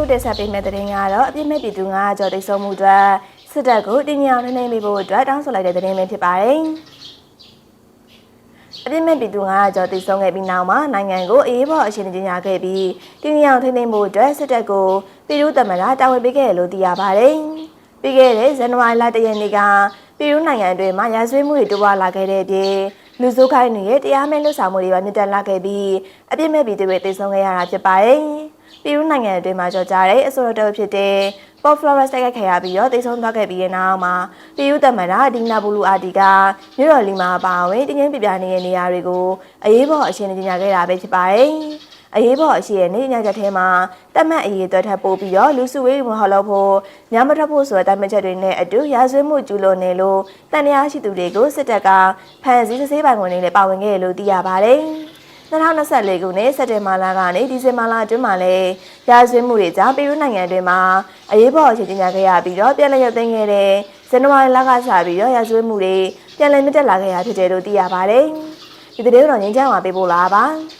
ခုတင်ဆက်ပေးမယ့်သတင်းကတော့အပြစ်မဲ့ပြည်သူ9ကျော်တိတ်ဆုံးမှုအတွက်စစ်တပ်ကိုတင်းကြပ်နှိမ့်နှိမ့်ပေးဖို့အတွက်တောင်းဆိုလိုက်တဲ့သတင်းပဲဖြစ်ပါတယ်။အပြစ်မဲ့ပြည်သူ9ကျော်တိတ်ဆုံးခဲ့ပြီးနောက်မှာနိုင်ငံကိုအေးဘော်အရှင်ကြီးညာခဲ့ပြီးတင်းကြပ်ထိမ့်နှိမ့်ဖို့အတွက်စစ်တပ်ကိုပြည်သူ့သမ္မတတာဝန်ပေးခဲ့တယ်လို့သိရပါတယ်။ပြီးခဲ့တဲ့ဇန်နဝါရီလတရက်နေ့ကပြည်သူနိုင်ငံအတွင်းမှာရာဇဝတ်မှုတွေတိုးပွားလာခဲ့တဲ့ပြင်လူစုခိုင်းတွေရဲ့တရားမဲ့လွတ်ဆောင်မှုတွေပါမြင့်တက်လာခဲ့ပြီးအပြစ်မဲ့ပြည်သူတွေတိတ်ဆုံးခဲ့ရတာဖြစ်ပါတယ်။ ပြည်သူနိုင်ငံအတွင်းမှာကြော်ကြားတဲ့အဆိုတော်တော်ဖြစ်တဲ့ Pop Flores တိုက်ခိုက်ခဲ့ရပြီးတော့တိတ်ဆုံးသွားခဲ့ပြီးတဲ့နောက်မှာပြည်သူသမ္မတဒီနာဘူလူအာတီကမြို့တော်လီမာအပါအဝင်တင်းကျင်းပြပြနေတဲ့နေရာတွေကိုအရေးပေါ်အရှင်ကြီးညာခဲ့တာပဲဖြစ်ပါတယ်။အရေးပေါ်အရှိရဲ့နေညချက်ထဲမှာတက်မတ်အရေးအတွက်ထပ်ပို့ပြီးတော့လူစုဝေးမဟော်လို့ဖို့ညမထွက်ဖို့ဆိုတဲ့တမချက်တွေနဲ့အတူရာဇဝတ်မှုကျူးလွန်နေလို့တန်တရားရှိသူတွေကိုစစ်တပ်ကဖမ်းဆီးစစ်ဆေးပိုင်ခွင့်တွေနဲ့ပါဝင်ခဲ့တယ်လို့သိရပါတယ်။ 2024ခုနှစ်စက်တင်ဘာလကနေဒီဇင်ဘာလအတွင်းမှာလည်းရာဇဝတ်မှုတွေကြောင့်ပြည်တွင်းနိုင်ငံအတွင်းမှာအရေးပေါ်အခြေတင်ညာခဲ့ရပြီးတော့ပြည်လည်ရုပ်သိမ်းခဲ့တဲ့ဇန်နဝါရီလကစပြီးတော့ရာဇဝတ်မှုတွေပြည်လည်မြင့်တက်လာခဲ့ရဖြစ်တယ်လို့သိရပါတယ်။ဒီတဲ့တော့ငင်းချမ်းမှာပေးပို့လာပါ။